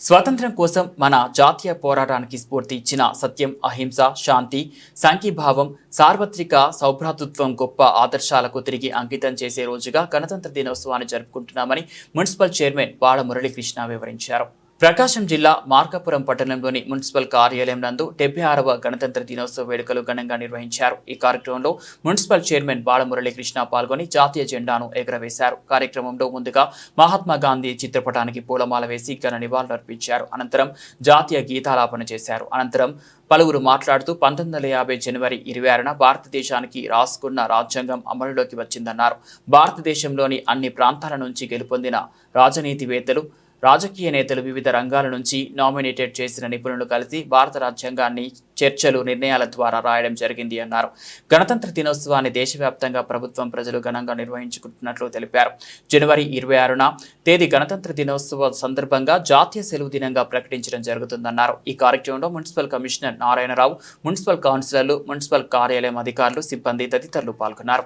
స్వాతంత్ర్యం కోసం మన జాతీయ పోరాటానికి స్ఫూర్తి ఇచ్చిన సత్యం అహింస శాంతి సంఘీభావం సార్వత్రిక సౌభ్రాతృత్వం గొప్ప ఆదర్శాలకు తిరిగి అంకితం చేసే రోజుగా గణతంత్ర దినోత్సవాన్ని జరుపుకుంటున్నామని మున్సిపల్ చైర్మన్ బాల మురళీకృష్ణ వివరించారు. ప్రకాశం జిల్లా మార్కాపురం పట్టణంలోని మున్సిపల్ కార్యాలయం నందు డెబ్బై ఆరవ గణతంత్ర దినోత్సవ వేడుకలు ఘనంగా నిర్వహించారు. ఈ కార్యక్రమంలో మున్సిపల్ చైర్మన్ బాలమురళీకృష్ణ పాల్గొని జాతీయ జెండాను ఎగురవేశారు. కార్యక్రమంలో ముందుగా మహాత్మా గాంధీ చిత్రపటానికి పూలమాల వేసి ఘన నివాళులర్పించారు అనంతరం జాతీయ గీతాలాపన చేశారు. అనంతరం పలువురు మాట్లాడుతూ పంతొమ్మిది వందల యాభై జనవరి ఇరవై ఆరున భారతదేశానికి రాసుకున్న రాజ్యాంగం అమలులోకి వచ్చిందన్నారు. భారతదేశంలోని అన్ని ప్రాంతాల నుంచి గెలుపొందిన రాజనీతివేత్తలు రాజకీయ నేతలు వివిధ రంగాల నుంచి నామినేటెడ్ చేసిన నిపుణులు కలిసి భారత రాజ్యాంగాన్ని చర్చలు నిర్ణయాల ద్వారా రాయడం జరిగింది అన్నారు. గణతంత్ర దినోత్సవాన్ని దేశవ్యాప్తంగా ప్రభుత్వం ప్రజలు ఘనంగా నిర్వహించుకుంటున్నట్లు తెలిపారు. జనవరి ఇరవై ఆరున తేదీ గణతంత్ర దినోత్సవ సందర్భంగా జాతీయ సెలవు దినంగా ప్రకటించడం జరుగుతుందన్నారు. ఈ కార్యక్రమంలో మున్సిపల్ కమిషనర్ నారాయణరావు మున్సిపల్ కౌన్సిలర్లు మున్సిపల్ కార్యాలయం అధికారులు సిబ్బంది తదితరులు పాల్గొన్నారు.